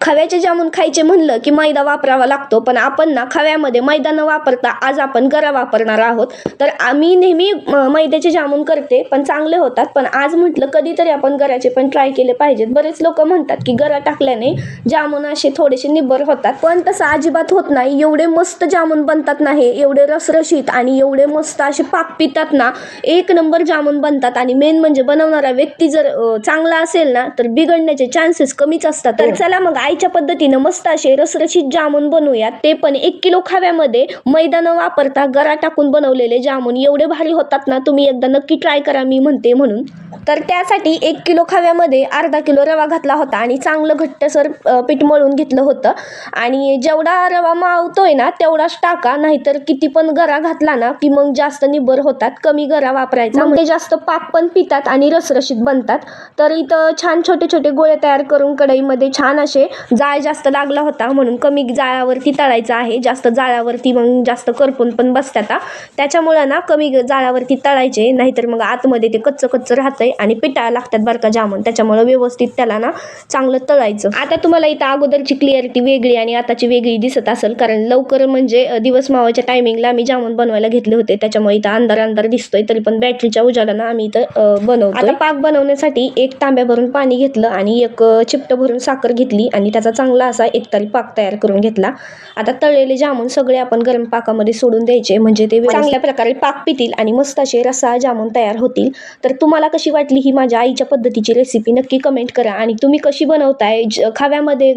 खव्याचे जामून खायचे म्हणलं की मैदा वापरावा लागतो पण आपण ना खव्यामध्ये मैदा न वापरता आज आपण गरा वापरणार आहोत. तर आम्ही नेहमी मैद्याचे जामून करते पण चांगले होतात. पण आज म्हटलं कधीतरी आपण गराचे पण ट्राय केले पाहिजेत. बरेच लोक म्हणतात की गरा टाकल्याने जामून असे थोडेसे निब्बर होतात. पण तसं अजिबात होत नाही. एवढे मस्त जामून बनतात ना हे एवढे रसरशीत आणि एवढे मस्त असे पाक पितात ना एक नंबर जामून बनतात. आणि मेन म्हणजे बनवणारा व्यक्ती जर चांगला असेल ना तर बिघडण्याचे चान्सेस कमीच असतात. तर चला मग आईच्या पद्धतीनं मस्त असे रसरशीत जामून बनवूयात. ते पण एक किलो खाव्यामध्ये मैदा न वापरता गरा टाकून बनवलेले जामून. एवढे भारी होतात ना तुम्ही एकदा नक्की ट्राय करा मी म्हणते म्हणून. तर त्यासाठी एक किलो खव्यामध्ये अर्धा किलो रवा घातला होता आणि चांगलं घट्टसर पीठ मळून घेतलं होतं. आणि जेवढा रवा मावतोय ना तेवढाच टाका नाहीतर किती पण गरा घातला ना की मग जास्त निबर होतात कमी गरा वापरायचा. ते जास्त पाक पण पितात आणि रसरशीत बनतात. तर इथं छान छोटे छोटे गोळे तयार करून कढईमध्ये छान असे जाळ जास्त लागला होता म्हणून कमी जाळावरती तळायचं आहे. जास्त जाळावरती मग जास्त करपून पण बसतात. त्याच्यामुळं ना कमी जाळावरती तळायचे नाहीतर मग आतमध्ये ते कच्चं कच्चं राहतंय आणि पिटाळा लागतात बरं का जामून. त्याच्यामुळं व्यवस्थित त्याला ना चांगलं तळायचं. आता तुम्हाला इथं अगोदरची क्लिअरिटी वेगळी आणि आताची वेगळी दिसत असेल. कारण लवकर म्हणजे दिवस मावाच्या टायमिंगला आम्ही जामून बनवायला घेतले होते. त्याच्यामुळे इथं अंधार अंधार दिसतोय. तरी पण बॅटरीच्या उजाडानं आम्ही इथं बनवतो आता पाक बनवण्यासाठी एक तांब्या भरून पाणी घेतलं आणि एक चिपटं भरून साखर घेतली आणि त्याचा चांगला असा एकतारी पाक तयार करून घेतला. आता तळलेले जामून सगळे आपण गरम पाकामध्ये सोडून द्यायचे. म्हणजे ते चांगल्या प्रकारे पाक पितील आणि मस्त असे रसा जामून तयार होतील. तर तुम्हाला कशी वाटली ही माझ्या आईच्या पद्धतीची रेसिपी नक्की कमेंट करा. आणि तुम्ही कशी बनवताय? ज-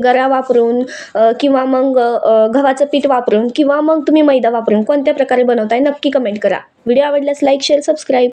गरा वापरून किंवा मग गव्हाचं पीठ वापरून किंवा मग तुम्ही मैदा वापरून कोणत्या प्रकारे बनवताय? नक्की कमेंट करा. व्हिडिओ आवडल्यास लाईक शेअर सबस्क्राईब